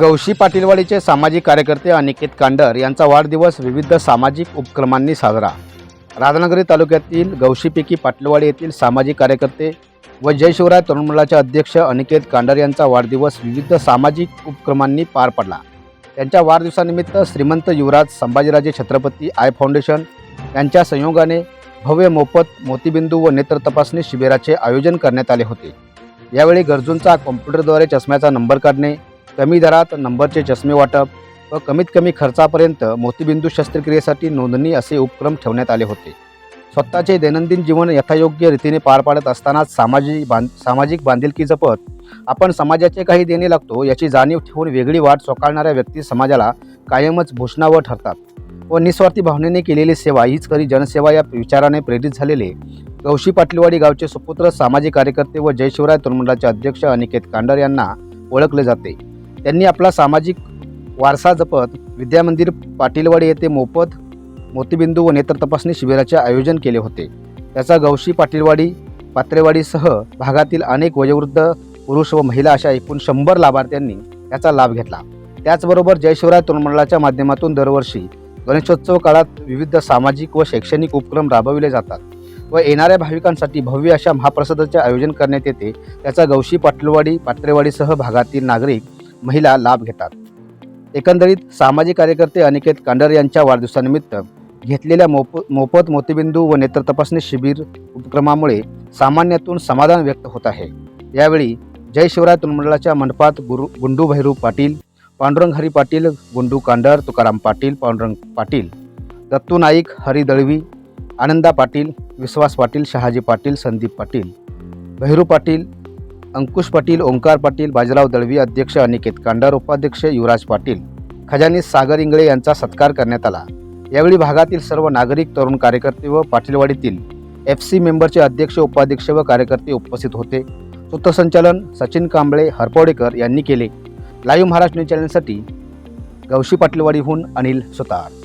गौशी पाटीलवाडीचे सामाजिक कार्यकर्ते अनिकेत कांडर यांचा वाढदिवस विविध सामाजिक उपक्रमांनी साजरा. राधानगरी तालुक्यातील गवशीपैकी पाटीलवाडी येथील सामाजिक कार्यकर्ते व जयशिवराय तरुण मंडळाचे अध्यक्ष अनिकेत कांडर यांचा वाढदिवस विविध सामाजिक उपक्रमांनी पार पडला. त्यांच्या वाढदिवसानिमित्त श्रीमंत युवराज संभाजीराजे छत्रपती आय फाउंडेशन यांच्या संयोगाने भव्य मोफत मोतीबिंदू व नेत्र तपासणी शिबिराचे आयोजन करण्यात आले होते. यावेळी गरजूंचा कॉम्प्युटरद्वारे चष्म्याचा नंबर काढणे कमी दरात नंबरचे चष्मे वाटप व कमीत कमी खर्चापर्यंत मोतीबिंदू शस्त्रक्रियेसाठी नोंदणी असे उपक्रम ठेवण्यात आले होते. स्वतःचे दैनंदिन जीवन यथायोग्य रीतीने पार पाडत असतानाच सामाजिक बांध सामाजिक बांधिलकी जपत आपण समाजाचे काही देणे लागतो याची जाणीव ठेवून वेगळी वाट सोकारणाऱ्या व्यक्ती समाजाला कायमच भूषणावर ठरतात व निस्वार्थी भावनेने केलेली सेवा हीच खरी जनसेवा या विचाराने प्रेरित झालेले. गवशी पाटलीवाडी गावचे सुपुत्र सामाजिक कार्यकर्ते व जय शिवराय अध्यक्ष अनिकेत कांडर यांना ओळखले जाते. त्यांनी आपला सामाजिक वारसा जपत विद्यामंदिर पाटीलवाडी येथे मोफत मोतीबिंदू व नेत्र तपासणी शिबिराचे आयोजन केले होते. त्याचा गौशी पाटीलवाडी पात्रेवाडीसह भागातील अनेक वयोवृद्ध पुरुष व महिला अशा एकूण शंभर लाभार्थ्यांनी याचा लाभ घेतला. त्याचबरोबर जय शिवराय माध्यमातून दरवर्षी गणेशोत्सव काळात विविध सामाजिक व शैक्षणिक उपक्रम राबविले जातात व येणाऱ्या भाविकांसाठी भव्य अशा महाप्रसादाचे आयोजन करण्यात येते. त्याचा गौशी पाटीलवाडी पात्रेवाडीसह भागातील नागरिक महिला लाभ घेतात. एकंदरीत सामाजिक कार्यकर्ते अनिकेत कांडर यांच्या वाढदिवसानिमित्त घेतलेल्या मोफ मोफत मोतीबिंदू व नेत्र तपासणी शिबिर उपक्रमामुळे सामान्यातून समाधान व्यक्त होत आहे. यावेळी जय शिवराय तुलमंडळाच्या मंडपात गुरु गुंडू भैरू पाटील पांडुरंग हरी पाटील गुंडू कांडर तुकाराम पाटील पांडुरंग पाटील दत्तू नाईक हरी दळवी आनंदा पाटील विश्वास पाटील शहाजी पाटील संदीप पाटील भैरू पाटील अंकुश पाटील ओंकार पाटील बाजीराव दळवी अध्यक्ष अनिकेत कांडार उपाध्यक्ष युवराज पाटील खजानी सागर इंगळे यांचा सत्कार करण्यात आला. यावेळी भागातील सर्व नागरिक तरुण कार्यकर्ते व पाटीलवाडीतील एफ सी मेंबरचे अध्यक्ष उपाध्यक्ष व कार्यकर्ते उपस्थित होते. सूत्रसंचालन सचिन कांबळे हरपवडेकर यांनी केले. लाईव्ह महाराष्ट्र न्यूज चॅनलसाठी गवशी पाटीलवाडीहून अनिल सुतार.